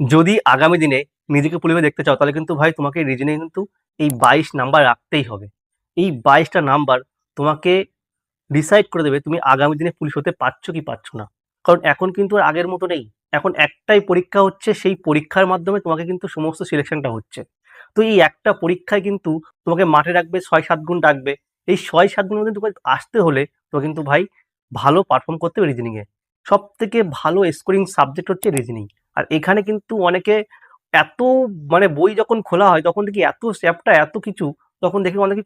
যদি আগামী দিনে নিজেকে পুলিশে দেখতে চাও, তাহলে কিন্তু ভাই তোমাকে রিজনে কিন্তু এই বাইশ নাম্বার রাখতেই হবে। এই বাইশটা নাম্বার তোমাকে ডিসাইড করে দেবে তুমি আগামী দিনে পুলিশ হতে পারছ কি পারছ না। কারণ এখন কিন্তু আর আগের মতো নেই। এখন একটাই পরীক্ষা হচ্ছে, সেই পরীক্ষার মাধ্যমে তোমাকে কিন্তু সমস্ত সিলেকশনটা হচ্ছে। তো এই একটা পরীক্ষায় কিন্তু তোমাকে মাঠে রাখবে, ছয় সাত গুণ ডাকবে। এই ছয় সাত গুণ তোমাকে আসতে হলে তো কিন্তু ভাই ভালো পারফর্ম করতে হবে রিজনিংয়ে সব থেকে ভালো স্কোরিং সাবজেক্ট হচ্ছে রিজনিং আর এখানে কিন্তু অনেকে এত মানে বই যখন খোলা হয়, তখন দেখি এত চ্যাপ্টার এত কিছু, তখন দেখি অনেকে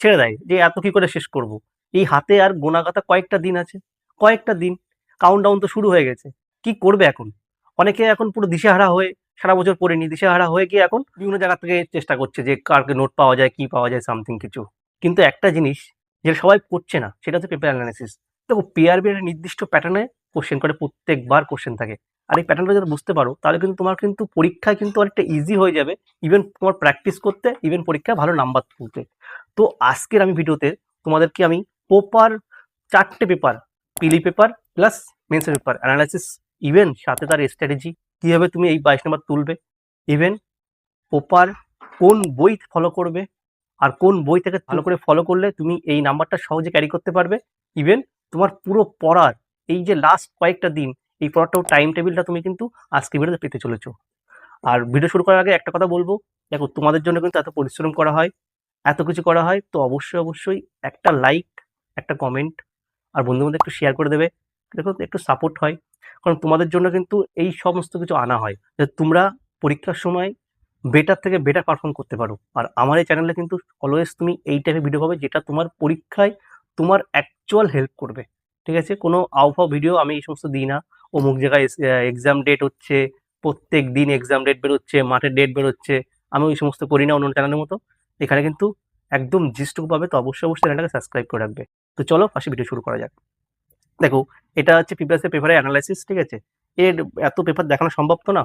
ছেড়ে দেয় যে, এত কি করে শেষ করব? এই হাতে আর গোনাগাতা কয়েকটা দিন আছে, কয়েকটা দিন কাউন্ট ডাউন তো শুরু হয়ে গেছে, কি করবে এখন? অনেকে এখন পুরো দিশেহারা হয়ে সারা বছর পড়েনি, দিশেহারা হয়ে গিয়ে এখন বিভিন্ন জায়গা থেকে চেষ্টা করছে যে, কারকে নোট পাওয়া যায়, কি পাওয়া যায় সামথিং কিছু। কিন্তু একটা জিনিস যেটা সবাই করছে না, সেটা হচ্ছে পেপার অ্যানালিসিস দেখো পিআরবি একটা নির্দিষ্ট প্যাটার্নে কোশ্চেন করে প্রত্যেকবার কোশ্চেন থাকে। আর এই প্যাটার্নটা যদি বুঝতে পারো, তাহলে কিন্তু তোমার কিন্তু পরীক্ষায় কিন্তু অনেকটা ইজি হয়ে যাবে ইভেন তোমার প্র্যাকটিস করতে ইভেন পরীক্ষায় ভালো নাম্বার তুলতে। তো আজকের আমি ভিডিওতে তোমাদেরকে আমি পেপার চারটে পেপার পিলি পেপার প্লাস মেন্সের পেপার অ্যানালাইসিস ইভেন সাথে তার স্ট্র্যাটেজি কীভাবে তুমি এই বাইশ নাম্বার তুলবে ইভেন পেপার কোন বই ফলো করবে, আর কোন বই থেকে ভালো করে ফলো করলে তুমি এই নাম্বারটা সহজে ক্যারি করতে পারবে ইভেন তোমার পুরো পড়ার এই যে লাস্ট কয়েকটা দিন এই পড়াটাও টাইম টেবিলটা তুমি কিন্তু আজকে ভিডিওতে পেতে চলেছো। আর ভিডিও শুরু করার আগে একটা কথা বলব, দেখো তোমাদের জন্য কিন্তু এত পরিশ্রম করা হয়, এত কিছু করা হয়, তো অবশ্যই অবশ্যই একটা লাইক একটা কমেন্ট আর বন্ধু বান্ধব একটু শেয়ার করে দেবে। দেখো একটু সাপোর্ট হয়, কারণ তোমাদের জন্য কিন্তু এই সমস্ত কিছু আনা হয়, যে তোমরা পরীক্ষার সময় বেটার থেকে বেটার পারফর্ম করতে পারো। আর আমার এই চ্যানেলে কিন্তু অলওয়েজ তুমি এই টাইপের ভিডিও পাবে, যেটা তোমার পরীক্ষায় তোমার অ্যাকচুয়াল হেল্প করবে। ঠিক আছে? কোনো আউফাও ভিডিও আমি এই সমস্ত দিই না। অমুক জায়গায় এক্সাম ডেট হচ্ছে, প্রত্যেক দিন এক্সাম ডেট বেরোচ্ছে, মাঠের ডেট বেরোচ্ছে। আমি ওই সমস্ত করি না অন্য চ্যানেলের মতো। এখানে কিন্তু একদম জিস্টুকু পাবে, তো অবশ্যই অবশ্যই চ্যানেলটাকে সাবস্ক্রাইব করে রাখবে। তো চলো পাশে ভিডিও শুরু করা যাক। দেখো, এটা হচ্ছে প্রিভিয়াসের পেপারের অ্যানালাইসিস ঠিক আছে? এর এত পেপার দেখানো সম্ভব তো না?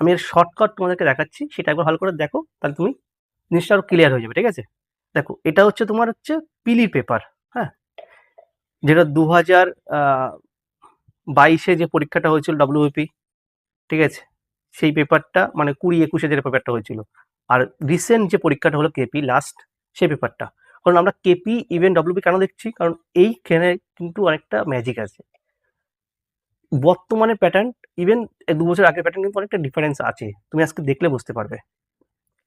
আমি এর শর্টকাট তোমাদেরকে দেখাচ্ছি, সেটা একবার ভালো করে দেখো, তাহলে তুমি জিনিসটা আরও ক্লিয়ার হয়ে যাবে, ঠিক আছে? দেখো, এটা হচ্ছে তোমার হচ্ছে পিলি পেপার হ্যাঁ? যেটা দু হাজার বাইশে যে পরীক্ষাটা হয়েছিল ডাব্লিউপি ঠিক আছে? সেই পেপারটা মানে কুড়ি একুশে যে পেপারটা হয়েছিল। আর রিসেন্ট যে পরীক্ষাটা হলো কেপি লাস্ট সেই পেপারটা। কারণ আমরা কেপি ইভেন ডব্লিউপি কেন দেখছি? কারণ এইখানে কিন্তু অনেকটা ম্যাজিক আছে। বর্তমানে প্যাটার্ন ইভেন দু বছর আগের প্যাটার্ন কিন্তু অনেকটা ডিফারেন্স আছে। তুমি আজকে দেখলে বুঝতে পারবে।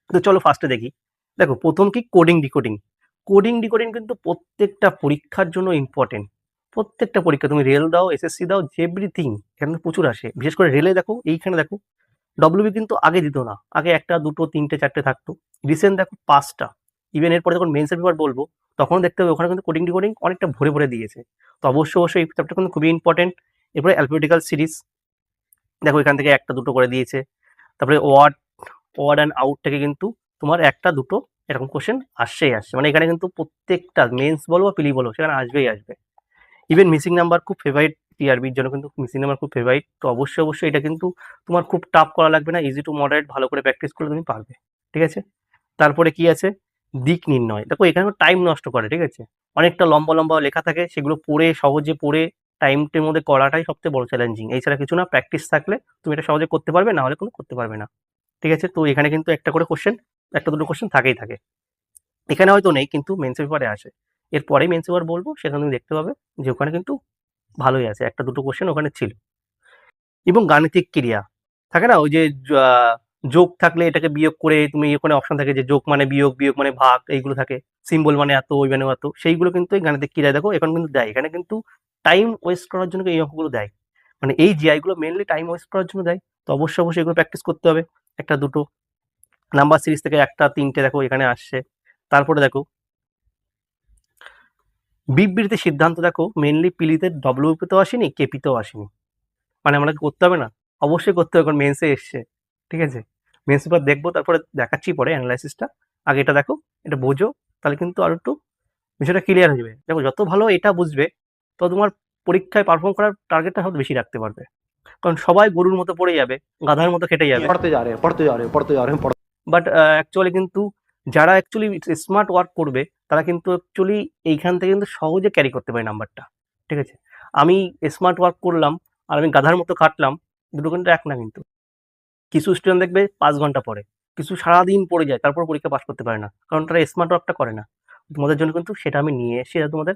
তো চলো ফার্স্টে দেখি। দেখো, প্রথম কি? কোডিং ডিকোডিং কোডিং ডিকোডিং কিন্তু প্রত্যেকটা পরীক্ষার জন্য ইম্পর্টেন্ট প্রত্যেকটা পরীক্ষা, তুমি রেল দাও এসএসসি দাও এভরিথিং এখানে প্রচুর আসে। বিশেষ করে রেলে দেখো, এইখানে দেখো ডব্লিউবি কিন্তু আগে দিত না। আগে একটা, দুটো, তিনটে, চারটে থাকতো। রিসেন্ট দেখো পাঁচটা। ইভেন এরপরে যখন মেন্সের পেপার বলব, তখন দেখতে হবে ওখানে কিন্তু কোডিং ডিকোডিং অনেকটা ভরে ভরে দিয়েছে। তো অবশ্যই অবশ্যই এই চ্যাপ্টার কিন্তু খুবই ইম্পর্টেন্ট এরপরে অ্যালফাবেটিক্যাল সিরিজ দেখো এখান থেকে একটা, দুটো করে দিয়েছে। তারপরে ওয়ার্ড ওয়ার্ড অ্যান্ড আউট থেকে কিন্তু তোমার একটা, দুটো এরকম কোশ্চেন আসছেই, আসছে। মানে এখানে কিন্তু প্রত্যেকটা মেন্স বলো বা পিলি বলো, সেখানে আসবেই, আসবে। ইভেন মিসিং নাম্বার খুব ফেভারিট টিআরবির জন্য কিন্তু মিসিং নাম্বার খুব ফেভারিট তো অবশ্যই অবশ্যই এটা কিন্তু তোমার খুব টাফ করা লাগবে না ইজি টু মডারেট ভালো করে প্র্যাকটিস করলে তুমি পারবে, ঠিক আছে? তারপরে কি আছে? দিক নির্ণয়। দেখো এখানে টাইম নষ্ট করে, ঠিক আছে? অনেকটা লম্বা লম্বা লেখা থাকে, সেগুলো পড়ে, সহজে পড়ে টাইমটির মধ্যে করাটাই সবচেয়ে বড় চ্যালেঞ্জিং এছাড়া কিছু না প্র্যাকটিস থাকলে তুমি এটা সহজে করতে পারবে, না হলে কোনো করতে পারবে না, ঠিক আছে? তো এখানে কিন্তু একটা করে কোশ্চেন একটা দুটো কোশ্চেন থাকেই থাকে। এখানে হয়তো নেই, কিন্তু মেন্স পেপারে আসে। এরপরে মেন্স পেপার বলব, সেখানে তুমি দেখতে পাবে যে ওখানে কিন্তু ভালোই আছে। একটা, দুটো কোশ্চেন ওখানে ছিল। এবং গাণিতিক ক্রিয়া। থাকে না? ওই যে যোগ থাকলে এটাকে বিয়োগ করে তুমি ওখানে অপশন থাকে যে যোগ মানে বিয়োগ বিয়োগ মানে ভাগ, এইগুলো থাকে। সিম্বল মানে এত, ওই মানে এত। সেইগুলো কিন্তু এই গাণিতিক ক্রিয়া দেখো, এখন কিন্তু দেয়। এখানে কিন্তু টাইম ওয়েস্ট করার জন্য এই অঙ্কগুলো দেয়। মানে এই জিআইগুলো মেনলি টাইম ওয়েস্ট করার জন্য দেয়। তো অবশ্যই অবশ্যই এগুলো প্র্যাকটিস করতে হবে। একটা, দুটো নাম্বার সিরিজ থেকে একটা, তিনটে দেখো, এখানে আসছে। তারপরে দেখো বিবৃতি সিদ্ধান্ত দেখো মেনলি পিলিতে ডব্লিউপি তো আসেনি কেপিতেও আসেনি। মানে আমরা করতে হবে না অবশ্যই করতে হবে এখন মেন্সে এসছে ঠিক আছে? মেন্স পেপার দেখব তারপরে দেখাচ্ছি পরে অ্যানালাইসিসটা আগে এটা দেখো এটা বোঝো তাহলে কিন্তু আর একটু বিষয়টা ক্লিয়ার হয়ে যাবে। দেখো যত ভালো এটা বুঝবে তত তোমার পরীক্ষায় পারফর্ম করার টার্গেটটা হয়তো বেশি রাখতে পারবে। কারণ সবাই গরুর মতো পড়ে যাবে গাধার মতো খেটে যাবে। পড়তে যাবে পড়তে যাবে পড়তে যাবে বাট অ্যাকচুয়ালি কিন্তু যারা অ্যাকচুয়ালি স্মার্ট ওয়ার্ক করবে তারা কিন্তু অ্যাকচুয়ালি এইখান থেকে কিন্তু সহজে ক্যারি করতে পারে নাম্বারটা ঠিক আছে? আমি স্মার্ট ওয়ার্ক করলাম, আর আমি গাধার মতো কাটলাম, দুটো কিন্তু এক না কিন্তু। কিছু স্টুডেন্ট দেখবে পাঁচ ঘণ্টা পরে কিছু সারাদিন পড়ে যায়, তারপর পরীক্ষা পাস করতে পারে না, কারণ তারা স্মার্ট ওয়ার্কটা করে না। তোমাদের জন্য কিন্তু সেটা আমি নিয়ে এসে তোমাদের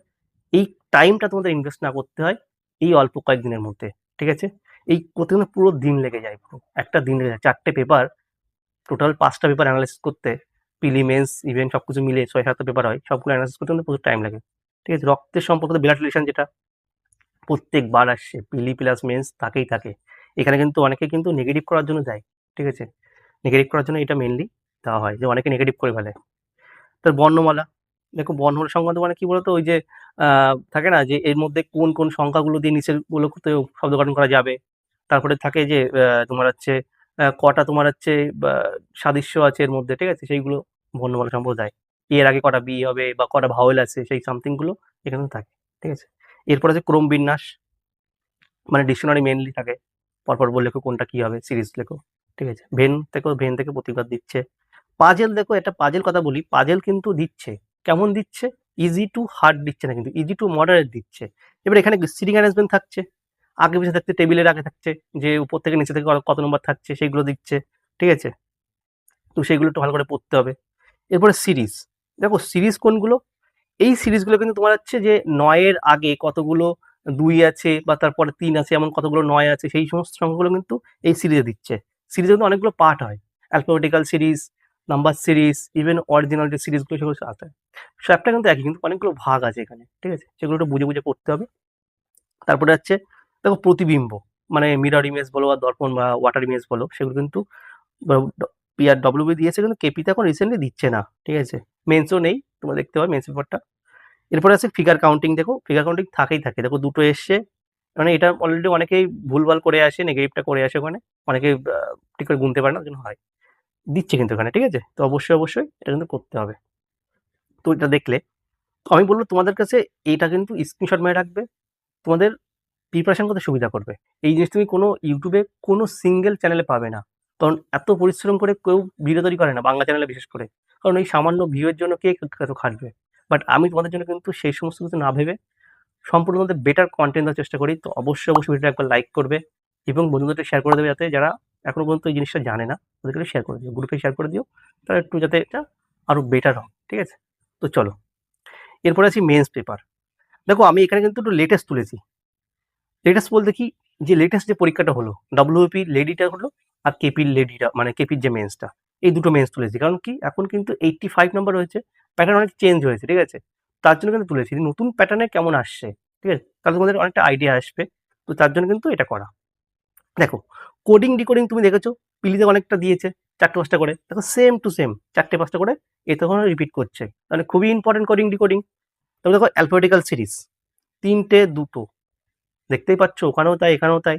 এই টাইমটা তোমাদের ইনভেস্ট না করতে হয়, এই অল্প কয়েকদিনের মধ্যে, ঠিক আছে? এই করতে পুরো দিন লেগে যায় পুরো, একটা দিন লেগে যায়, চারটে পেপার টোটাল পাঁচটা পেপার অ্যানালাইসিস করতে প্রিলিমেন্স ইভেন্ট সব কিছু মিলে ছয় সাতটা পেপার হয়, সবগুলো অ্যানালাইসিস করতে কিন্তু প্রচুর টাইম লাগে। ঠিক আছে, রক্তের সম্পর্কিত ব্লাড রিলেশন যেটা। প্রত্যেকবার আসছে পিলি প্লাস মেন্স থাকেই থাকে। এখানে কিন্তু অনেকে কিন্তু নেগেটিভ করার জন্য যায়, ঠিক আছে? নেগেটিভ করার জন্য এটা মেনলি দেওয়া হয়, যে অনেকে নেগেটিভ করে ফেলে। তার বর্ণমালা, দেখো বর্ণমালা সংক্রান্ত মানে কি বলতো? ওই যে থাকে না যে এর মধ্যে কোন কোন সংখ্যাগুলো দিয়ে নিচেরগুলো শব্দ গঠন করা যাবে। তারপরে থাকে যে তোমার হচ্ছে কটা তোমার হচ্ছে সাদৃশ্য আছে এর মধ্যে, ঠিক আছে? সেইগুলো বর্ণমালা সম্প্রদায়। এর আগে কটা বি হবে, বা, কটা ভাওয়েল আছে, সেই সামথিংগুলো এখানে থাকে, ঠিক আছে? এরপর আছে ক্রম বিন্যাস মানে ডিকশনারি মেনলি থাকে। পরপর বলে লেখো কোনটা কি হবে, সিরিজ লেখো, ঠিক আছে? ভেন থেকে ভেন থেকে প্রতিবাদ দিচ্ছে। পাজেল দেখো, একটা পাজেল কথা বলি, পাজেল কিন্তু দিচ্ছে। কেমন দিচ্ছে? ইজি টু হার্ড দিচ্ছে না কিন্তু ইজি টু মডারেট দিচ্ছে। এবার এখানে সিটিং অ্যারেঞ্জমেন্ট থাকছে? আগে পিছিয়ে থাকছে, টেবিলের আগে থাকছে, যে উপর থেকে নিচে থেকে কত নম্বর থাকছে সেইগুলো দিচ্ছে, ঠিক আছে? তো সেইগুলো একটু ভালো করে পড়তে হবে। এরপরে সিরিজ দেখো সিরিজ কোনগুলো? এই সিরিজগুলো কিন্তু তোমার হচ্ছে যে নয়ের আগে কতগুলো দুই আছে বা তারপরে তিন আছে, এমন কতগুলো নয় আছে, সেই সমস্ত সংখ্যাগুলো কিন্তু এই সিরিজে দিচ্ছে। সিরিজে কিন্তু অনেকগুলো পার্ট হয়। Alphabetical series number series even original যে সিরিজগুলো সেগুলো আছে। সবটা কিন্তু একই, কিন্তু অনেকগুলো ভাগ আছে এখানে, ঠিক আছে? সেগুলো একটু বুঝে বুঝে পড়তে হবে। তারপরে হচ্ছে দেখো প্রতিবিম্ব মানে মিরর ইমেজ বলো বা দর্পণ বা ওয়াটার ইমেজ বলো, সেগুলো কিন্তু পিআর ডব্লিউবি দিয়েছে কিন্তু কেপিতে এখন রিসেন্টলি দিচ্ছে না, ঠিক আছে? মেন্সও নেই, তোমরা দেখতে পাবে মেন্স পেপারটা এরপরে আছে ফিগার কাউন্টিং দেখো ফিগার কাউন্টিং থাকেই থাকে, দেখো দুটো এসছে মানে এটা অলরেডি অনেকেই ভুলভাল করে আসে নেগেটিভটা করে আসে ওখানে, অনেকে ঠিক করে গুনতে পারে না জন্য হয়। দিচ্ছে কিন্তু এখানে ঠিক আছে? তো অবশ্যই অবশ্যই এটা কিন্তু করতে হবে। তো এটা দেখলে আমি বলব তোমাদের কাছে এটা কিন্তু স্ক্রিনশট মেরে রাখবে। তোমাদের প্রিপারেশন করতে সুবিধা করবে। এই জিনিস তুমি কোনো ইউটিউবে কোনো সিঙ্গেল চ্যানেলে পাবে না। কারণ এত পরিশ্রম করে কেউ ভিডিও তৈরি করে না, বাংলা চ্যানেলে বিশেষ করে। কারণ এই সামান্য ভিউয়ের জন্য কে এত খাটবে? বাট আমি তোমাদের জন্য কিন্তু সেই সমস্ত কিছু না ভেবে সম্পূর্ণ তোমাদের বেটার কন্টেন্ট দেওয়ার চেষ্টা করি। তো অবশ্যই অবশ্যই ভিডিওটা একবার লাইক করবে এবং বন্ধুদেরকে শেয়ার করে দেবে যাতে যারা এখনও পর্যন্ত এই জিনিসটা জানে না ওদেরকে শেয়ার করে দিও। গ্রুপে শেয়ার করে দিও তারা একটু যাতে এটা আরও বেটার হয়, ঠিক আছে? তো চলো। এরপরে আছি মেন্স পেপার দেখো, আমি এখানে কিন্তু একটু লেটেস্ট তুলেছি। লেটেস্ট বলতে কি? যে লেটেস্ট যে পরীক্ষাটা হলো ডাব্লিউপি লেডিটা হলো আর কেপির লেডিটা মানে কেপির যে মেন্সটা এই দুটো মেন্স তুলেছি। কারণ কি? এখন কিন্তু এইটটি ফাইভ নাম্বার হয়েছে প্যাটার্ন অনেক চেঞ্জ হয়েছে, ঠিক আছে? তার জন্য কিন্তু তুলেছি। নতুন প্যাটার্নে কেমন আসছে, ঠিক আছে? তাহলে তোমাদের অনেকটা আইডিয়া আসবে। তো তার জন্য কিন্তু এটা করা। দেখো কোডিং ডিকোডিং তুমি দেখেছ? পিলিতে অনেকটা দিয়েছে, চারটে পাঁচটা করে। দেখো সেম টু সেম চারটে পাঁচটা করে এ তখন রিপিট করছে। তাহলে খুবই ইম্পর্টেন্ট কোডিং ডিকোডিং তবে দেখো অ্যালফাবেটিক্যাল সিরিজ তিনটে, দুটো। দেখতেই পাচ্ছ, ওখানেও তাই, এখানেও তাই।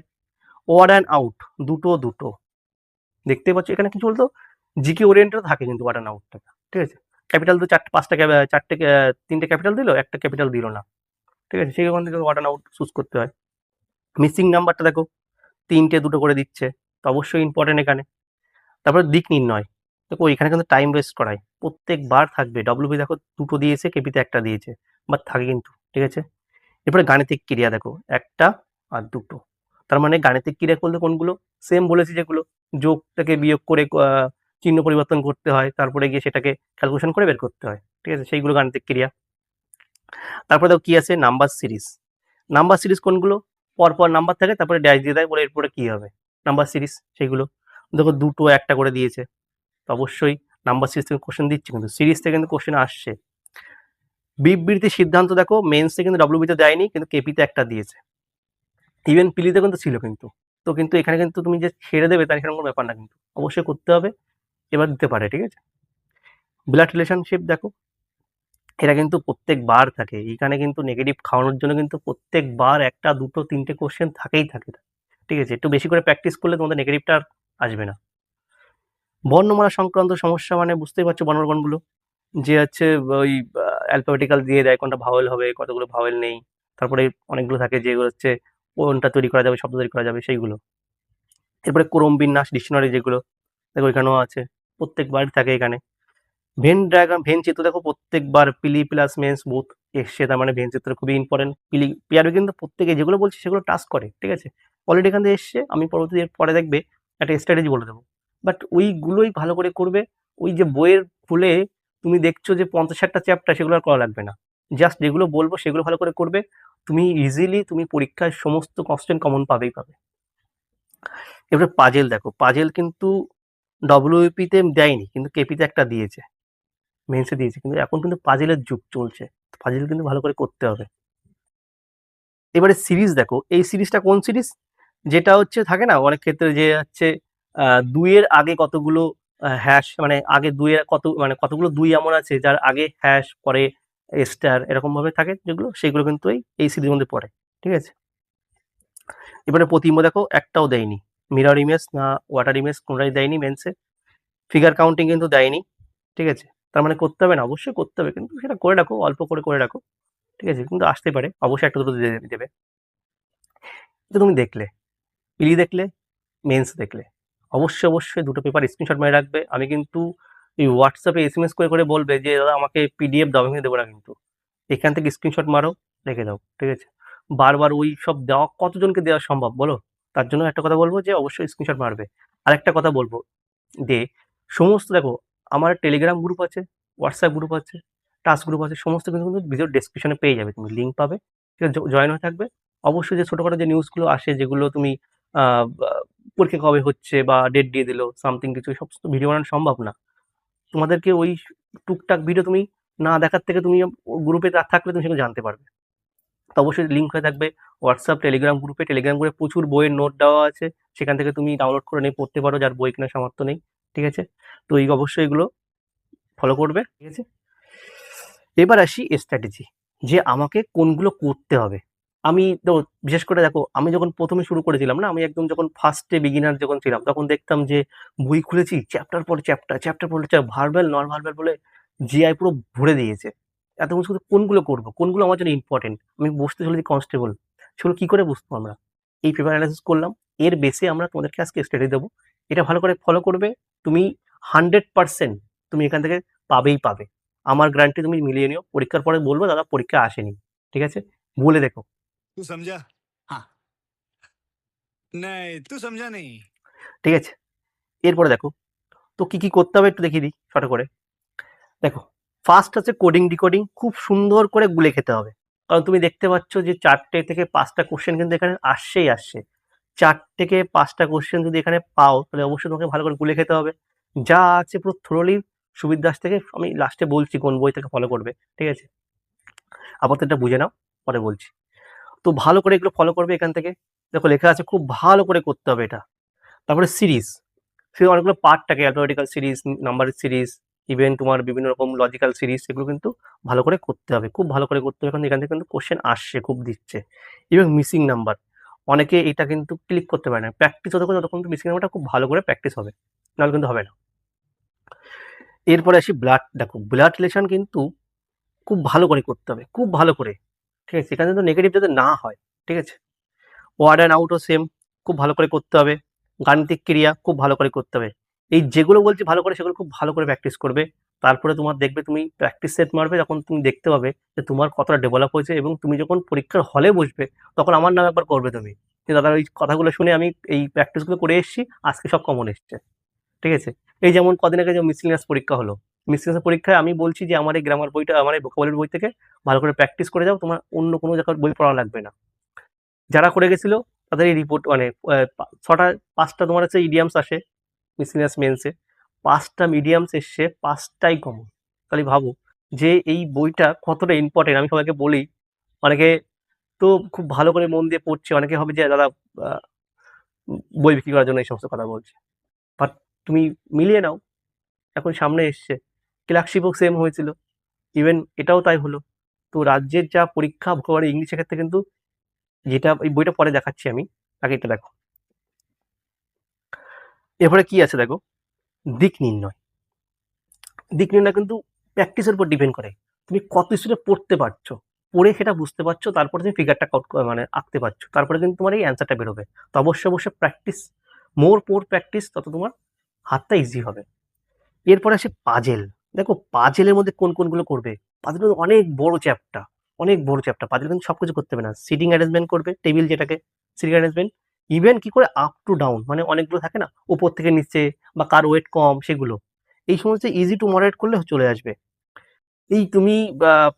ওয়ার অ্যান্ড আউট, দুটো দুটো। দেখতেই পাচ্ছ, এখানে কিছু বলতো? জিকে ওরিয়েন্টেড থাকে কিন্তু ওয়ার অ্যান্ড আউটটা। ঠিক আছে? ক্যাপিটাল তো চারটে, পাঁচটা চারটে তিনটে ক্যাপিটাল দিলো, একটা ক্যাপিটাল দিল না। ঠিক আছে? সেখান থেকে ওয়ার অ্যান্ড আউট চুজ করতে হয়। মিসিং নাম্বারটা দেখো, তিনটে, দুটো করে দিচ্ছে। তো অবশ্যই ইম্পর্টেন্ট এখানে। তারপরে দিক নির্ণয়। দেখো, এখানে কিন্তু টাইম ওয়েস্ট করায়। প্রত্যেকবার থাকবে। ডব্লিউবি দেখো, দুটো দিয়েছে কেপিতে একটা দিয়েছে। বাট থাকে কিন্তু। ঠিক আছে? এরপরে গাণিতিক ক্রিয়া দেখো, একটা আর দুটো। তার মানে গাণিতিক ক্রিয়া করলে কোনগুলো? সেম বলেছি যেগুলো, যোগটাকে বিয়োগ করে চিহ্ন পরিবর্তন করতে হয়, তারপরে গিয়ে সেটাকে ক্যালকুলেশন করে বের করতে হয়, ঠিক আছে? সেইগুলো গাণিতিক ক্রিয়া। তারপরে দেখো কি আছে? নাম্বার সিরিজ নাম্বার সিরিজ কোনগুলো? পরপর নাম্বার থাকে, তারপরে ড্যাশ দিয়ে দেয়, বলে এরপরে কি হবে? নাম্বার সিরিজ সেইগুলো। দেখো দুটো একটা করে দিয়েছে। তো অবশ্যই নাম্বার সিরিজ থেকে কোশ্চেন দিচ্ছে কিন্তু সিরিজ থেকে কিন্তু কোশ্চেন আসছে। বিবৃতির সিদ্ধান্ত দেখো মেন্সে কিন্তু ডব্লিউবিতে দেয়নি, কিন্তু কেপিতে একটা দিয়েছে। ইভেন পিলিতে কিন্তু ছিল কিন্তু। তো কিন্তু এখানে কিন্তু তুমি যে ছেড়ে দেবে তার কোনো ব্যাপার না কিন্তু। অবশ্যই করতে হবে, এবার দিতে পারে, ঠিক আছে? ব্লাড রিলেশনশিপ দেখো এটা কিন্তু প্রত্যেকবার থাকে। এখানে কিন্তু নেগেটিভ খাওয়ানোর জন্য কিন্তু প্রত্যেকবার একটা, দুটো, তিনটে কোশ্চেন থাকেই থাকে। ঠিক আছে? একটু বেশি করে প্র্যাকটিস করলে তোমাদের নেগেটিভটা আর আসবে না। বর্ণমালা সংক্রান্ত সমস্যা মানে বুঝতেই পারছ বর্ণগণগুলো যে হচ্ছে ওই অ্যালফাবেটিক্যাল দিয়ে দেয় কোনটা ভাওয়েল হবে, কতগুলো ভাওয়েল নেই। তারপরে অনেকগুলো থাকে যেগুলো হচ্ছে কোনটা তৈরি করা যাবে, শব্দ তৈরি করা যাবে, সেইগুলো। এরপরে ক্রম বিন্যাস ডিকশনারি যেগুলো, দেখো এখানেও আছে প্রত্যেকবার থাকে এখানে। ভেন ড্রাগন ভেন চিত্র দেখো, প্রত্যেকবার পিলি প্লাস মেন্স বুথ এসছে, তার মানে ভেন চিত্র খুবই ইম্পর্টেন্ট পিলি পিআরবি কিন্তু প্রত্যেকে যেগুলো বলছে সেগুলো টাস্ক করে, ঠিক আছে? অলরেডি এখান থেকে এসছে, আমি পরবর্তী পরে দেখবে একটা স্ট্র্যাটেজি বলে দেবো। বাট ওইগুলোই ভালো করে করবে, ওই যে বইয়ের খুলে তুমি দেখছ যে পঞ্চাশ ষাটটা চ্যাপ্টার সেগুলো আর করা লাগবে না। জাস্ট যেগুলো বলব সেগুলো ভালো করে করবে, তুমি ইজিলি তুমি পরীক্ষায় সমস্ত কোশ্চেন কমন পাবেই পাবে। এবারে পাজেল দেখো পাজেল কিন্তু ডব্লিউপিতে দেয়নি, কিন্তু কেপিতে একটা দিয়েছে মেন্সে দিয়েছে, কিন্তু এখন কিন্তু পাজেলের যুগ চলছে পাজেল কিন্তু ভালো করে করতে হবে। এবারে সিরিজ দেখো, এই সিরিজটা কোন সিরিজ যেটা হচ্ছে থাকে না, অনেক ক্ষেত্রে যে হচ্ছে দুইয়ের আগে কতগুলো হ্যাশ মানে আগে দুইয়ের কত মানে কতগুলো দুই এমন আছে যার আগে হ্যাশ পরে স্টার এরকম ভাবে থাকে যেগুলো, সেগুলো কিন্তু এই এই সিরিজের মধ্যে পড়ে, ঠিক আছে? এবারে প্রতিম্ব দেখো, একটাও দেয়নি। মিরর ইমেজ না ওয়াটার ইমেজ কোনটাই দেয়নি মেন্সে ফিগার কাউন্টিং কিন্তু দেয়নি, ঠিক আছে? তার মানে করতে হবে না, অবশ্যই করতে হবে, কিন্তু সেটা করে রাখো, অল্প করে করে রাখো, ঠিক আছে? কিন্তু আসতে পারে, অবশ্যই একটা দুটো দেবে। তুমি দেখলে পিলি দেখলে মেন্স দেখলে অবশ্যই অবশ্যই দুটো পেপার স্ক্রিনশট মেরে রাখবে। আমি কিন্তু এই হোয়াটসঅ্যাপে এস এম এস করে করে বলবে যে, দাদা, আমাকে পিডিএফ দাও দেবো না কিন্তু। এখান থেকে স্ক্রিনশট মারো, রেখে দাও, ঠিক আছে? বারবার ওই সব দেওয়া, কতজনকে দেওয়া সম্ভব বলো? তার জন্য একটা কথা বলব যে, অবশ্যই স্ক্রিনশট মারবে। আর একটা কথা বলব যে, সমস্ত দেখো, আমার টেলিগ্রাম গ্রুপ আছে হোয়াটসঅ্যাপ গ্রুপ আছে টাস্ক গ্রুপ আছে, সমস্ত কিছু কিন্তু ভিডিও ডেসক্রিপশনে পেয়ে যাবে। তুমি লিঙ্ক পাবে, ঠিক আছে? জয়েন হয়ে থাকবে। অবশ্যই যে ছোটোখাটো যে নিউজগুলো আসে, যেগুলো তুমি পরীক্ষা কবে হচ্ছে বা ডেট দিয়ে দিলো সামথিং কিছু সমস্ত ভিডিও বানানো সম্ভব না। তোমাদেরকে ওই টুকটাক ভিডিও তুমি না দেখার থেকে তুমি গ্রুপে থাকলে তুমি সেগুলো জানতে পারবে। তো অবশ্যই লিঙ্ক হয়ে থাকবে হোয়াটসঅ্যাপ টেলিগ্রাম গ্রুপে টেলিগ্রাম গ্রুপে প্রচুর বইয়ের নোট দেওয়া আছে, সেখান থেকে তুমি ডাউনলোড করে নিয়ে পড়তে পারো, যার বই কেনার সামর্থ্য নেই, ঠিক আছে? তো এই অবশ্যই এগুলো ফলো করবে, ঠিক আছে? এবার আসি স্ট্র্যাটেজি যে আমাকে কোনগুলো করতে হবে। আমি তো বিশেষ করে দেখো, আমি যখন প্রথমে শুরু করেছিলাম না, আমি একদম যখন ফার্স্টে বিগিনার যখন ছিলাম, তখন দেখতাম যে বই খুলেছি চ্যাপ্টার পর চ্যাপ্টার চ্যাপ্টার পর চ্যাপ্টার ভার্বাল নন ভার্বাল বলে জিআই পুরো ভরে দিয়েছে। এত শুধু কোনগুলো করব, কোনগুলো আমার জন্য ইম্পর্টেন্ট আমি বসতে চলেছি কনস্টেবল সেগুলো কি করে বুঝব আমরা? এই পেপার অ্যানালাইসিস করলাম, এর বেসে আমরা তোমাদেরকে আজকে স্টাডি দেবো। এটা ভালো করে ফলো করবে, তুমি হান্ড্রেড পার্সেন্ট তুমি এখান থেকে পাবেই পাবে। আমার গ্যারান্টি তুমি মিলিয়ে নিও, পরীক্ষার পরে বলব, দাদা, পরীক্ষা আসেনি, ঠিক আছে? বলে দেখো। तू समझा हाँ नहीं तू समझा नहीं ঠিক আছে এরপরে দেখো তো কি কি করতে হবে একটু দেখিয়ে দিই শর্ট করে দেখো ফার্স্ট হচ্ছে কোডিং ডিকোডিং খুব সুন্দর করে গুলে খেতে হবে কারণ তুমি দেখতে পাচ্ছ যে চারটে থেকে পাঁচটা কোশ্চেন কিন্তু এখানে আসছেই আসছে চার থেকে পাঁচটা কোশ্চেন যদি এখানে পাও তাহলে অবশ্যই তোমাকে ভালো করে গুলে খেতে হবে যা আছে পুরো থ্রোলি সুবিধাস থেকে আমি লাস্টে বলছি কোন বই থেকে ফলো করবে ঠিক আছে আপাতত এটা বুঝে নাও পরে বলছি তো ভালো করে এগুলো ফলো করবে এখান থেকে। দেখো লেখা আছে খুব ভালো করে করতে হবে এটা। তারপরে সিরিজ সে অনেকগুলো পার্ট থাকে alphabetical series number series even তোমার বিভিন্ন রকম লজিক্যাল সিরিজ সেগুলো কিন্তু ভালো করে করতে হবে। খুব ভালো করে করতে হবে, কারণ এখান থেকে কিন্তু কোশ্চেন আসছে, খুব দিচ্ছে। এবং মিসিং নাম্বার অনেকে এটা কিন্তু ক্লিক করতে পারে না। প্র্যাকটিস যতক্ষণ ততক্ষণ কিন্তু মিসিং নাম্বারটা খুব ভালো করে প্র্যাকটিস হবে, নাহলে কিন্তু হবে না। এরপরে আসি ব্লাড দেখো ব্লাড রিলেশন কিন্তু খুব ভালো করে করতে হবে, খুব ভালো করে। ঠিক আছে? এখানে তো নেগেটিভ যাতে না হয়, ঠিক আছে? ওয়ার্ড অ্যান্ড আউটও সেম খুব ভালো করে করতে হবে। গাণিতিক ক্রিয়া খুব ভালো করে করতে হবে। এই যেগুলো বলছি ভালো করে, সেগুলো খুব ভালো করে প্র্যাকটিস করবে। তারপরে তোমার দেখবে তুমি প্র্যাকটিস সেট মারবে, যখন তুমি দেখতে পাবে যে তোমার কতটা ডেভেলপ হয়েছে এবং তুমি যখন পরীক্ষার হলে বসবে, তখন আমার নাম একবার করবে তুমি। যে দাদা, ওই কথাগুলো শুনে আমি এই প্র্যাকটিসগুলো করে এসেছি, আজকে সব কমন এসছে। ঠিক আছে? এই যেমন কদিন আগে যে মিসলিনিয়াস পরীক্ষা হলো মিসলিনিয়াস পরীক্ষায়। আমি বলছি যে, আমার এই গ্রামার বইটা, আমার এই ভোকাবুলারি বই থেকে ভালো করে প্র্যাকটিস করে যাও, তোমার অন্য কোনো জায়গার বই পড়া লাগবে না। যারা করে গেছিল, তাদের এই রিপোর্ট মানে ছটা, পাঁচটা তোমার হচ্ছে ইডিয়ামস আসে মিসলিনিয়াস মেন্সে পাঁচটা মিডিয়ামস এসছে, পাঁচটাই কমন তাহলে ভাবো যে, এই বইটা কতটা ইম্পর্টেন্ট আমি সবাইকে বলি, অনেকে তো খুব ভালো করে মন দিয়ে পড়ছে, অনেকে হবে যে, দাদা বই বিক্রি করার জন্য এই সমস্ত কথা বলছে। বাট তুমি মিলিয়ে নাও, এখন সামনে এসছে। ক্লার্কশিপও সেম হয়েছিল। ইভেন এটাও তাই হলো। তো রাজ্যের যা পরীক্ষা ভোকাবুলারি ইংলিশের ক্ষেত্রে কিন্তু যেটা এই বইটা পরে দেখাচ্ছি আমি। আগে এটা দেখো। এরপরে কি আছে দেখো? দিক নির্ণয়। দিক নির্ণয় কিন্তু প্র্যাকটিসের উপর ডিপেন্ড করে। তুমি কত স্পিডে পড়তে পারছ? পড়ে সেটা বুঝতে পারছ, তারপরে তুমি ফিগারটা কাউট মানে আঁকতে পারছ। তারপরে কিন্তু তোমার এই অ্যান্সারটা বেরোবে। তো অবশ্যই অবশ্যই প্র্যাকটিস মোর পোর প্র্যাকটিস তত তোমার হাতটা ইজি হবে। এরপরে আসে পাজেল দেখো পাজেলের মধ্যে কোন কোনগুলো করবে? পাজেল অনেক বড় চ্যাপ্টার অনেক বড় চ্যাপ্টার পাজেল কিন্তু সব কিছু করতে হবে না। সিটিং অ্যারেঞ্জমেন্ট করবে টেবিল যেটাকে সিটিং অ্যারেঞ্জমেন্ট ইভেন কি করে? আপ টু ডাউন মানে অনেকগুলো থাকে না? উপর থেকে নিচে বা কার ওয়েট কম, সেগুলো। এই সমস্ত ইজি টু মডারেট করলে চলে আসবে। এই তুমি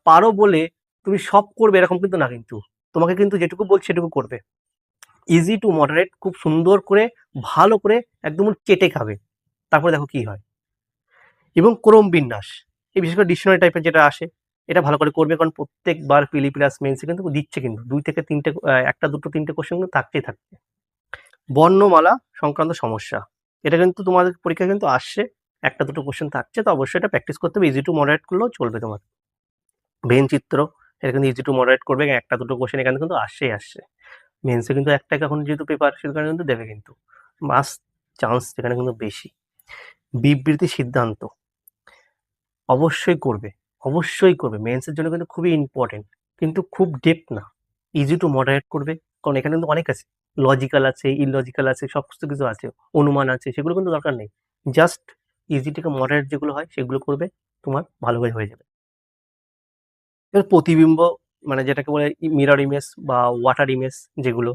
পারো বলে তুমি সব করবে এরকম কিন্তু না কিন্তু। তোমাকে কিন্তু যেটুকু বলছি সেটুকু করবে। ইজি টু মডারেট খুব সুন্দর করে, ভালো করে একদম চেটে খাবে। তারপরে দেখো কি হয়। এবং ক্রম বিন্যাস। এই বিশেষ করে ডিকশনারি টাইপের যেটা আসে, এটা ভালো করে করবে কারণ প্রত্যেকবার পিলি প্লাস মেন্সে কিন্তু দিচ্ছে কিন্তু। দুই থেকে তিনটে একটা, দুটো, তিনটে কোশ্চেন কিন্তু থাকতেই থাকবে। বর্ণমালা সংক্রান্ত সমস্যা। এটা কিন্তু তোমাদের পরীক্ষা কিন্তু আসছে, একটা, দুটো কোশ্চেন থাকছে, তো অবশ্যই এটা প্র্যাকটিস করতে হবে। ইজি টু মডারেট করলেও চলবে তোমার। ভেন চিত্র, এটা কিন্তু ইজি টু মডারেট করবে একটা, দুটো কোশ্চেন এখানে কিন্তু আসছেই আসছে। মেন্সে কিন্তু একটা এখন যেহেতু পেপার সেখানে কিন্তু দেবে কিন্তু। মাস চান্স সেখানে কিন্তু বেশি। বিবৃতি সিদ্ধান্ত। অবশ্যই করবে অবশ্যই করবে। মেন্সের জন্য কিন্তু খুবই ইম্পর্টেন্ট কিন্তু খুব ডেপ না। ইজি টু মডারেট করবে, কারণ এখানে কিন্তু অনেক আছে। লজিক্যাল আছে ইলজিক্যাল আছে সব কিছু কিছু আছে, অনুমান আছে, সেগুলো কিন্তু দরকার নেই। জাস্ট ইজি থেকে মডারেট যেগুলো হয়, সেগুলো করবে, তোমার ভালোভাবে হয়ে যাবে। এবার প্রতিবিম্ব মানে যেটাকে বলে মিরর ইমেজ বা ওয়াটার ইমেজ যেগুলো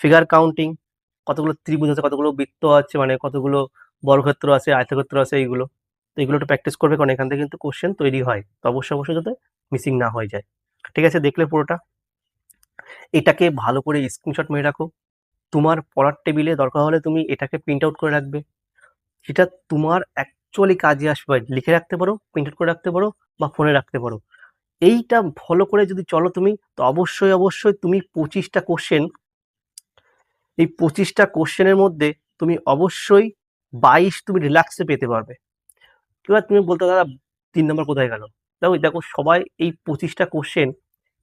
ফিগার কাউন্টিং কতগুলো ত্রিভুজ আছে, কতগুলো বৃত্ত আছে মানে কতগুলো বর্গক্ষেত্র আছে, আয়তক্ষেত্র আছে, এইগুলো। তো এগুলো একটু প্র্যাকটিস করবে কারণ এখান থেকে কিন্তু কোশ্চেন তৈরি হয়। তো অবশ্যই অবশ্যই যাতে মিসিং না হয়ে যায়। ঠিক আছে, দেখলে পুরোটা। এটাকে ভালো করে স্ক্রিনশট মেরে রাখো। তোমার পড়ার টেবিলে দরকার হলে তুমি এটাকে প্রিন্ট আউট করে রাখবে। সেটা তোমার অ্যাকচুয়ালি কাজে আসবে। লিখে রাখতে পারো প্রিন্ট আউট করে রাখতে পারো বা ফোনে রাখতে পারো। এইটা ফলো করে যদি চলো তুমি, তো অবশ্যই অবশ্যই তুমি পঁচিশটা কোশ্চেন এই পঁচিশটা কোশ্চেনের মধ্যে তুমি অবশ্যই বাইশ তুমি রিল্যাক্সে পেতে পারবে। এবার তুমি বলতে দাদা, তিন নম্বর কোথায় গেল? দেখো দেখো সবাই এই পঁচিশটা কোশ্চেন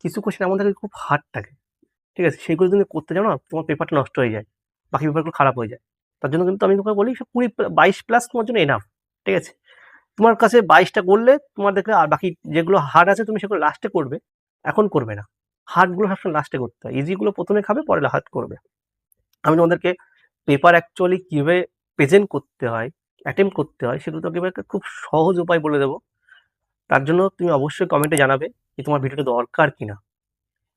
কিছু কোশ্চেন এমন থাকে খুব হার্ড থাকে। ঠিক আছে? সেগুলো তুমি করতে যাও না, তোমার পেপারটা নষ্ট হয়ে যায়। বাকি পেপারগুলো খারাপ হয়ে যায়। তার জন্য কিন্তু আমি তোমাকে বলি কুড়ি বাইশ প্লাস তোমার জন্য এনাফ ঠিক আছে? তোমার কাছে বাইশটা করলে তোমার দেখলে আর বাকি যেগুলো হার্ড আছে, তুমি সেগুলো লাস্টে করবে। এখন করবে না। হার্ডগুলো সবসময় লাস্টে করতে হয়। ইজিগুলো প্রথমে খাবে, পরে হার্ড করবে। আমি তোমাদেরকে পেপার অ্যাকচুয়ালি কীভাবে প্রেজেন্ট করতে হয় অ্যাটেম্প করতে হয় সেগুলো তোকে এবার খুব সহজ উপায় বলে দেবো। তার জন্য তুমি অবশ্যই কমেন্টে জানাবে যে তোমার ভিডিওটা দরকার কিনা।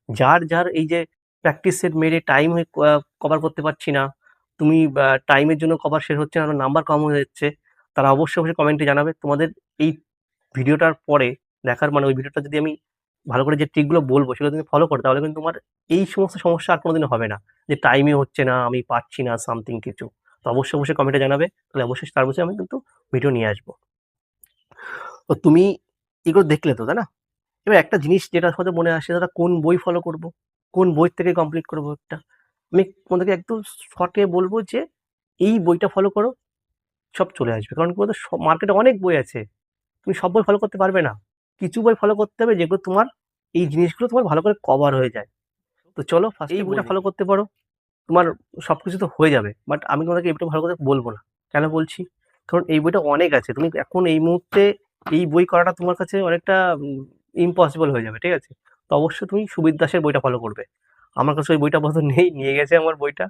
যার যার এই যে প্র্যাকটিসের মেরে টাইম হয়ে কভার করতে পারছি না, তুমি টাইমের জন্য কভার শেষ হচ্ছে না নাম্বার কম হয়ে যাচ্ছে, তারা অবশ্যই অবশ্যই কমেন্টে জানাবে। তোমাদের এই ভিডিওটার পরে দেখার মানে ওই ভিডিওটা যদি আমি ভালো করে যে ট্রিকগুলো বলব, সেগুলো তুমি ফলো করো, তাহলে কিন্তু তোমার এই সমস্ত সমস্যা আর কোনোদিনও হবে না। যে টাইমে হচ্ছে না, আমি পাচ্ছি না সামথিং কিছু। তো অবশ্যই অবশ্যই কমেন্টে জানাবে। তাহলে অবশ্যই তার বসে আমি কিন্তু ভিডিও নিয়ে আসব। তো তুমি এগুলো দেখলে তো তাই না? এবার একটা জিনিস যেটা হয়তো মনে আসে দাদা কোন বই ফলো করব? কোন বই থেকে কমপ্লিট করব একটা? আমি তোমাদেরকে একদম শর্টে বলব যে এই বইটা ফলো করো সব চলে আসবে। কারণ কি বলতো মার্কেটে অনেক বই আছে। তুমি সব বই ফলো করতে পারবে না। কিছু বই ফলো করতে হবে যেগুলো তোমার এই জিনিসগুলো তোমার ভালো করে কভার হয়ে যায়। তো চলো ফার্স্ট এই বইটা ফলো করতে পারো। তোমার সব কিছু তো হয়ে যাবে বাট আমি তোমাকে এই বইটা ভালো করে বলব না। কেন বলছি? কারণ এই বইটা অনেক আছে, তুমি এখন এই মুহূর্তে এই বই করাটা তোমার কাছে অনেকটা ইম্পসিবল হয়ে যাবে, ঠিক আছে? তো অবশ্যই তুমি সুবিদ দাসের বইটা ফলো করবে। আমার কাছে ওই বইটা আপাতত নেই, নিয়ে গেছে আমার বইটা।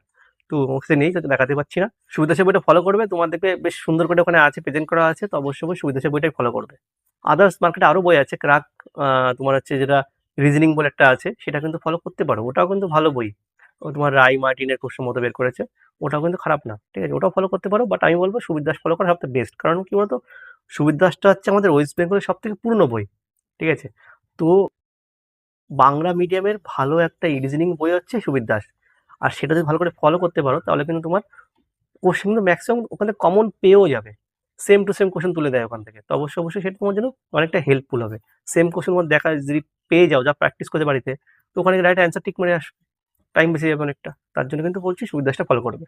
তো কাছে নেই দেখাতে পারছি না। সুবিদ দাসের বইটা ফলো করবে তোমার দেখবে বেশ সুন্দর করে ওখানে আছে প্রেজেন্ট করা আছে, তো অবশ্যই সুবিদাসের বইটাই ফলো করবে। আদার্স মার্কেটে আরও বই আছে ক্রাক তোমার হচ্ছে যেটা রিজনিং বলে একটা আছে, সেটা কিন্তু ফলো করতে পারো, ওটাও কিন্তু ভালো বই। তোমার রাই মার্টিনের কোশ্চেন মতো বের করেছে। ওটাও কিন্তু খারাপ না, ঠিক আছে? ওটাও ফলো করতে পারো বাট আমি বলব সুবিদ দাস ফলো করা সবথেকে বেস্ট কারণ কি বলতো? সুবিদ দাসটা হচ্ছে আমাদের ওয়েস্ট বেঙ্গলের সব থেকে পুরনো বই, ঠিক আছে? তো বাংলা মিডিয়ামের ভালো একটা রিজনিং বই হচ্ছে সুবিদ দাস। আর সেটা যদি ভালো করে ফলো করতে পারো, তাহলে কিন্তু তোমার কোশ্চেন কিন্তু ম্যাক্সিমাম ওখানে কমন পেয়েও যাবে। সেম টু সেম কোশ্চেন তুলে দেয় ওখান থেকে। তো অবশ্যই অবশ্যই সেটা তোমার জন্য অনেকটা হেল্পফুল হবে। সেম কোশ্চেন তোমার দেখা যদি পেয়ে যাও, যা প্র্যাকটিস করতে বাড়িতে, তো ওখানে রাইট অ্যান্সার ঠিক মেরে আসবে। টাইম বেশি যাবে অনেকটা। তার জন্য কিন্তু বলছি সুবিধাসটা ফলো করবে।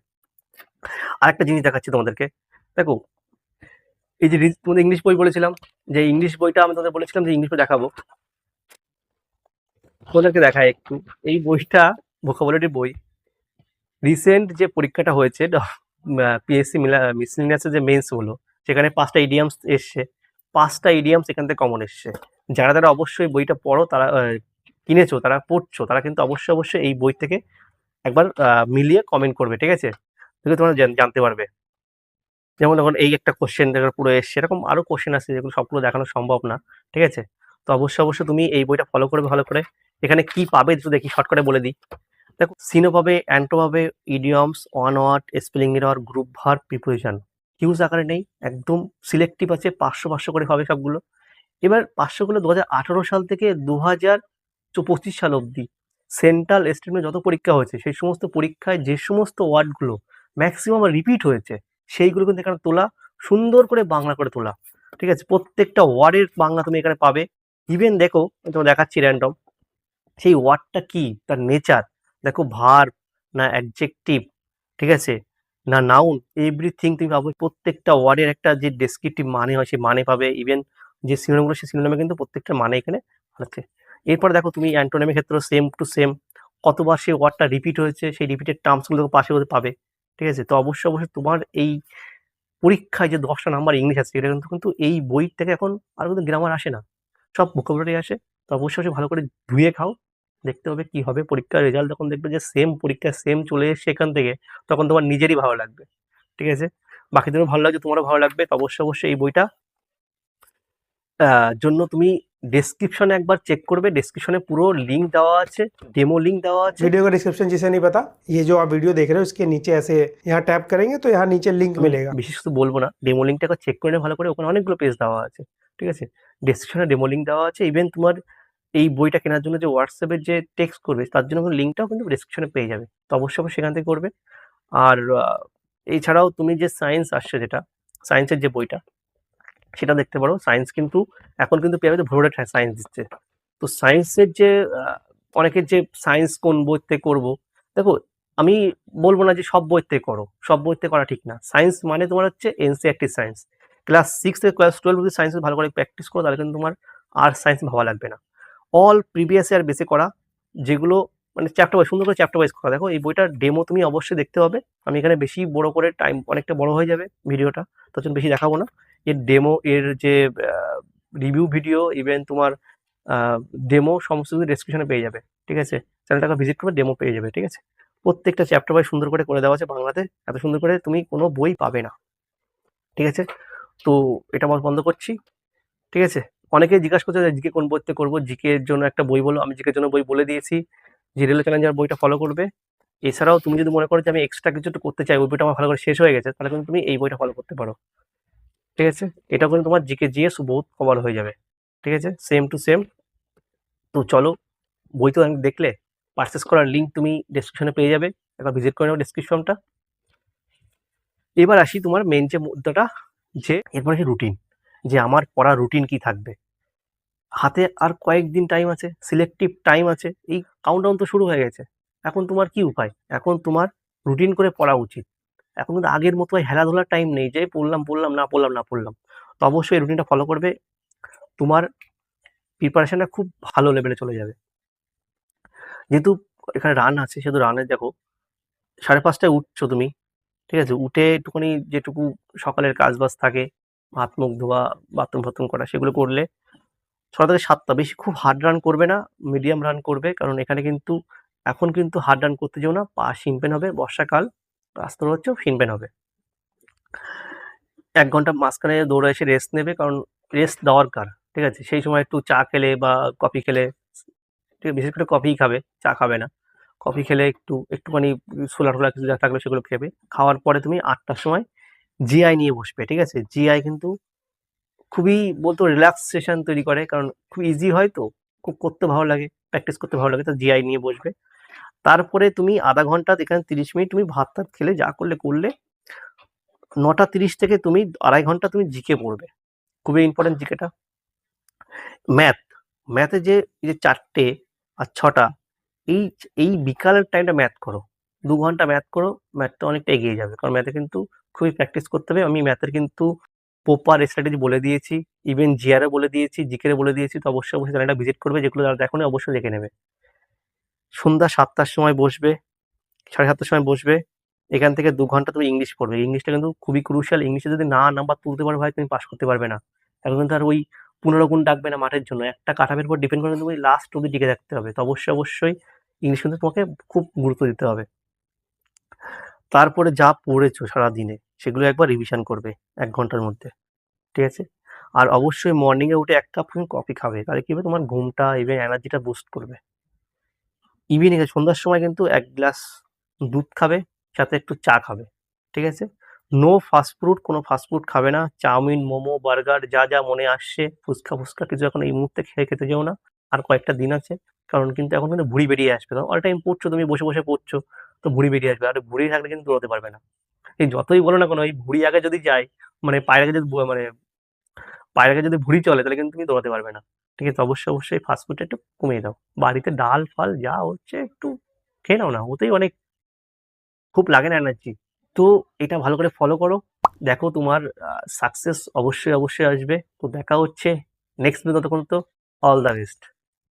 আর একটা জিনিস দেখাচ্ছি তোমাদেরকে। দেখো, এই যে তোমাদের ইংলিশ বই বলেছিলাম, যে ইংলিশ বইটা আমি তোমাদের বলেছিলাম যে ইংলিশ বই দেখাবো। তোমাদেরকে দেখায় একটু। এই বইটা ভোকাবুলারি বই। রিসেন্ট যে পরীক্ষাটা হয়েছে পিএসসি মিলা মিসলিনিয়াসের যে মেন্স হলো, সেখানে পাঁচটা ইডিয়ামস এসছে। পাঁচটা ইডিয়ামস এখান থেকে কমন এসছে। যারা যারা অবশ্যই বইটা পড়ো, তারা কিনেছো, তারা পড়ছো, তারা কিন্তু অবশ্যই অবশ্যই এই বই থেকে একবার মিলিয়ে কমেন্ট করবে, ঠিক আছে? তোমরা জানতে পারবে। যেমন এখন এই একটা কোশ্চেন পুরো এসছে, এরকম আরও কোশ্চেন আছে যেগুলো সবগুলো দেখানো সম্ভব না, ঠিক আছে? তো অবশ্যই অবশ্যই তুমি এই বইটা ফলো করবে ভালো করে এখানে কি পাবে একটু দেখি শর্টকাটে বলে দিই। দেখো সিনো পাবে অ্যান্টো পাবে idioms one word spelling error group ভার প্রিপোজিশন হিউজ আকারে নেই, একদম সিলেক্টিভ আছে, পাঁচশো পাঁচশো করে হবে সবগুলো। এবার পাঁচশোগুলো দু হাজার আঠারো সাল থেকে দু হাজার পঁচিশ সাল অবধি। সেন্ট্রাল স্টেটমেন্ট যত পরীক্ষা হয়েছে, সেই সমস্ত পরীক্ষায় যে সমস্ত ওয়ার্ডগুলো ম্যাক্সিমাম রিপিট হয়েছে, সেইগুলো কিন্তু এখানে তোলা, সুন্দর করে বাংলা করে তোলা। ঠিক আছে? প্রত্যেকটা ওয়ার্ডের বাংলা তুমি এখানে পাবে। ইভেন দেখো তোমার দেখাচ্ছি র্যান্ডম সেই ওয়ার্ডটা কি? তার নেচার দেখো ভার না অ্যাডজেক্টিভ ঠিক আছে? না নাউন এভরিথিং তুমি পাবে। প্রত্যেকটা ওয়ার্ডের একটা যে ডেসক্রিপটিভ মানে হয় সেই মানে পাবে। ইভেন যে সিনোনিমগুলো সেই সিনোনিমে কিন্তু প্রত্যেকটা মানে এখানে আছে। এরপর দেখো তুমি অ্যান্টোনিমের ক্ষেত্রে সেম টু সেম কতবার সেই ওয়ার্ডটা রিপিট হয়েছে, সেই রিপিটেড টার্মসগুলো পাশে ওদের পাবে, ঠিক আছে? তো অবশ্যই অবশ্যই তোমার এই পরীক্ষায় যে দশটা নাম্বার ইংলিশ আছে, এটা কিন্তু কিন্তু এই বই থেকে এখন আর কিন্তু গ্রামার আসে না। সব ভোকাবুলারি আসে। তো অবশ্যই অবশ্যই ভালো করে ধুয়ে খাও, দেখতে হবে কি হবে। পরীক্ষার রেজাল্ট যখন দেখবে যে সেম পরীক্ষা সেম চলে এসছে এখান থেকে, তখন তোমার নিজেরই ভালো লাগবে, ঠিক আছে? বাকিদেরও ভালো লাগছে, তোমারও ভালো লাগবে। তো অবশ্যই অবশ্যই এই বইটা জন্য তুমি ডেসক্রিপশনে একবার চেক করবে ডেসক্রিপশনে পুরো লিঙ্ক দেওয়া আছে ডেমো লিঙ্ক দেওয়া আছে वीडियो का डिस्क्रिप्शन जिसे नहीं पता ये जो आप वीडियो देख रहे हो इसके नीचे ऐसे यहाँ टैप करेंगे तो यहाँ नीचे लिंक मिलेगा বিশেষ কিছু বলবো না ডেমো লিঙ্কটা একবার চেক করে নেবে ভালো করে ওখানে অনেকগুলো পেজ দেওয়া আছে ঠিক আছে ডেসক্রিপশনে ডেমো লিঙ্ক দেওয়া আছে ইভেন তোমার এই বইটা কেনার জন্য যে হোয়াটসঅ্যাপের যে টেক্সট করবে তার জন্য লিঙ্কটাও কিন্তু ডেসক্রিপশনে পেয়ে যাবে তো অবশ্যই অবশ্যই সেখান থেকে করবে আর আহ, এছাড়াও তুমি যে সায়েন্স আসছে যেটা সায়েন্সের যে বইটা সেটা দেখতে পারো। সায়েন্স কিন্তু এখন কিন্তু যাবে ভোরে সায়েন্স দিচ্ছে। তো সায়েন্সের যে অনেকের যে সায়েন্স কোন বইতে করব, দেখো আমি বলব না যে সব বইতে করো, সব বইতে করা ঠিক না। সায়েন্স মানে তোমার হচ্ছে এনসিআরটি সায়েন্স ক্লাস সিক্স থেকে ক্লাস টুয়েলভ যদি সায়েন্স ভালো করে প্র্যাকটিস করো, তাহলে কিন্তু তোমার আর সায়েন্স ভাবা লাগবে না। অল প্রিভিয়াস ইয়ার বেসে করা, যেগুলো মানে চ্যাপ্টার ওয়াইজ সুন্দর করে চ্যাপ্টার ওয়াইজ করা। দেখো এই বইটার ডেমো তুমি অবশ্যই দেখতে হবে। আমি এখানে বেশি বড় করে টাইম অনেকটা বড় হয়ে যাবে ভিডিওটা তার জন্য বেশি দেখাবো না। এর ডেমো এর যে রিভিউ ভিডিও ইভেন তোমার ডেমো সমস্ত কিছু ডেসক্রিপশনে পেয়ে যাবে, ঠিক আছে? চ্যানেলটাকে ভিজিট করবে ডেমো পেয়ে যাবে, ঠিক আছে? প্রত্যেকটা চ্যাপ্টার বাই সুন্দর করে করে দেওয়া আছে বাংলাতে, এত সুন্দর করে তুমি কোনো বই পাবে না, ঠিক আছে? তো এটা আমার বন্ধ করছি, ঠিক আছে? অনেকে জিজ্ঞাসা করছে জিকে কোন বইতে করব, জিকে এর জন্য একটা বই বলো, আমি জিকের জন্য বই বলে দিয়েছি, যে রেল চ্যালেঞ্জার বইটা ফলো করবে। এছাড়াও তুমি যদি মনে করো যে আমি এক্সট্রা কিছু করতে চাই, ওই বইটা আমার ভালো করে শেষ হয়ে গেছে, তাহলে কিন্তু তুমি এই বইটা ফলো করতে পারো। ঠিক আছে? এটা কিন্তু তোমার জিকে জিএস বহুত কভার হয়ে যাবে। ঠিক আছে? সেম টু সেম তো চলো, বই তো দেখলে পারচেস করার লিঙ্ক তুমি ডেসক্রিপশনে পেয়ে যাবে। একবার ভিজিট করে নেবে ডেসক্রিপশনটা এবার আসি তোমার মেন যে মুদ্রাটা, যে এরপর রুটিন যে আমার পড়া রুটিন কি থাকবে। হাতে আর কয়েকদিন টাইম আছে সিলেক্টিভ টাইম আছে, এই কাউন্টডাউন তো শুরু হয়ে গেছে। এখন তোমার কি উপায়? এখন তোমার রুটিন করে পড়া উচিত। এখন কিন্তু আগের মতো হেলাধুলার টাইম নেই। যে পড়লাম পড়লাম, না পড়লাম না পড়লাম। তো অবশ্যই রুটিনটা ফলো করবে। তোমার প্রিপারেশনটা খুব ভালো লেভেলে চলে যাবে। যেহেতু এখানে রান আছে, সেহেতু রানের দেখো, সাড়ে পাঁচটায় উঠছো তুমি, ঠিক আছে? উঠে একটুখানি যেটুকু সকালের কাজ বাজ থাকে, হাত, মুখ ধোয়া বাথরুম ফাথরুম করা, সেগুলো করলে ছটা থেকে সাতটা। বেশি খুব হার্ড রান করবে না মিডিয়াম রান করবে, কারণ এখানে কিন্তু, এখন কিন্তু হার্ড রান করতে যেও না, পা শিনপেন হবে বর্ষাকাল। রাস্তা হচ্ছে শিনপেন হবে। এক ঘণ্টা মাঝখানে দৌড়ে এসে রেস্ট নেবে কারণ রেস্ট দরকার, ঠিক আছে? সেই সময় একটু চা খেলে বা কফি খেলে, ঠিক বিশেষ করে কফিই খাবে, চা খাবে না। কফি খেলে একটু, একটুখানি ছোলা টোলা কিছু যা থাকলে সেগুলো খেবে। খাওয়ার পরে তুমি আটটার সময় জিআই নিয়ে বসবে, ঠিক আছে? জিআই কিন্তু খুবই বলতো রিল্যাক্সেশন তৈরি করে কারণ খুব ইজি হয় তো, খুব করতে ভালো লাগে প্র্যাকটিস করতে ভালো লাগে, তো জিআই নিয়ে বসবে। তারপরে তুমি আধা ঘণ্টা, এখানে তিরিশ মিনিট তুমি ভাত টাত খেলে, যা করলে করলে নটা তিরিশ থেকে তুমি আড়াই ঘণ্টা তুমি জিকে পড়বে। খুবই ইম্পর্টেন্ট জিকেটা ম্যাথ ম্যাথে যে যে চারটে আর ছটা, এই এই বিকালের টাইমটা ম্যাথ করো। দু ঘণ্টা ম্যাথ করো ম্যাথটা অনেকটা এগিয়ে যাবে। কারণ ম্যাথে কিন্তু খুবই প্র্যাকটিস করতে হবে। আমি ম্যাথের কিন্তু প্রপার স্ট্র্যাটেজি বলে দিয়েছি ইভেন জিআরও বলে দিয়েছি, জিকেরে বলে দিয়েছি, তো অবশ্যই অবশ্যই চ্যানেলটা ভিজিট করবে, যেগুলো যারা দেখো অবশ্যই দেখে নেবে। সন্ধ্যা সাতটার সময় বসবে, সাড়ে সাতটার সময় বসবে, এখান থেকে দু ঘণ্টা তুমি ইংলিশ পড়বে। ইংলিশটা কিন্তু খুবই ক্রুশিয়াল ইংলিশে যদি না নাম্বার তুলতে পারো ভাই, তুমি পাস করতে পারবে না। এখন কিন্তু আর ওই পনেরো গুণ ডাকবে না মাঠের জন্য। একটা কাঠামের উপর ডিপেন্ড করে তুমি লাস্ট অব্দি টিকে থাকতে হবে। তো অবশ্যই অবশ্যই ইংলিশ কিন্তু তোমাকে খুব গুরুত্ব দিতে হবে। তারপরে যা পড়েছো সারাদিনে, সেগুলো একবার রিভিশন করবে এক ঘণ্টার মধ্যে। ঠিক আছে? আর অবশ্যই মর্নিংয়ে উঠে এক কাপ কফি খাবে। তাহলে কি হবে? তোমার ঘুমটা ইভেন এনার্জিটা বুস্ট করবে। ইভিনিংয়ে সন্ধ্যার সময় কিন্তু এক গ্লাস দুধ খাবে, সাথে একটু চা খাবে, ঠিক আছে? নো ফাস্টফুড কোনো ফাস্টফুড খাবে না। চাউমিন, মোমো, বার্গার, যা যা মনে আসছে, ফুচকা ফুচকা কিছু এখন এই মুহূর্তে খেয়ে খেতে যেও না। আর কয়েকটা দিন আছে, কারণ কিন্তু এখন কিন্তু ভুঁড়ি বেরিয়ে আসবে। কারণ অল টাইম পড়ছো, তুমি বসে বসে পড়ছো, তো ভুঁড়ি বেরিয়ে আসবে। আর ভুঁড়ি থাকলে কিন্তু দৌড়াতে পারবে না। এই যতই বলো না কোনো, এই ভুঁড়ি আগে যদি যায় মানে পায়ের আগে যদি মানে পায়ের আগে যদি ভুঁড়ি চলে, তাহলে কিন্তু তুমি দৌড়াতে পারবে না। ঠিক আছে, অবশ্যই অবশ্যই ফাস্টফুডটা একটু কমিয়ে দাও। বাড়িতে ডাল, ফল যা হচ্ছে একটু খেয়ে নাও না, ওতেই অনেক খুব লাগে না এনার্জি তো এটা ভালো করে ফলো করো। দেখো তোমার সাকসেস অবশ্যই অবশ্যই আসবে। তো দেখা হচ্ছে নেক্সট ভিডিও ততক্ষণ তো অল দ্য বেস্ট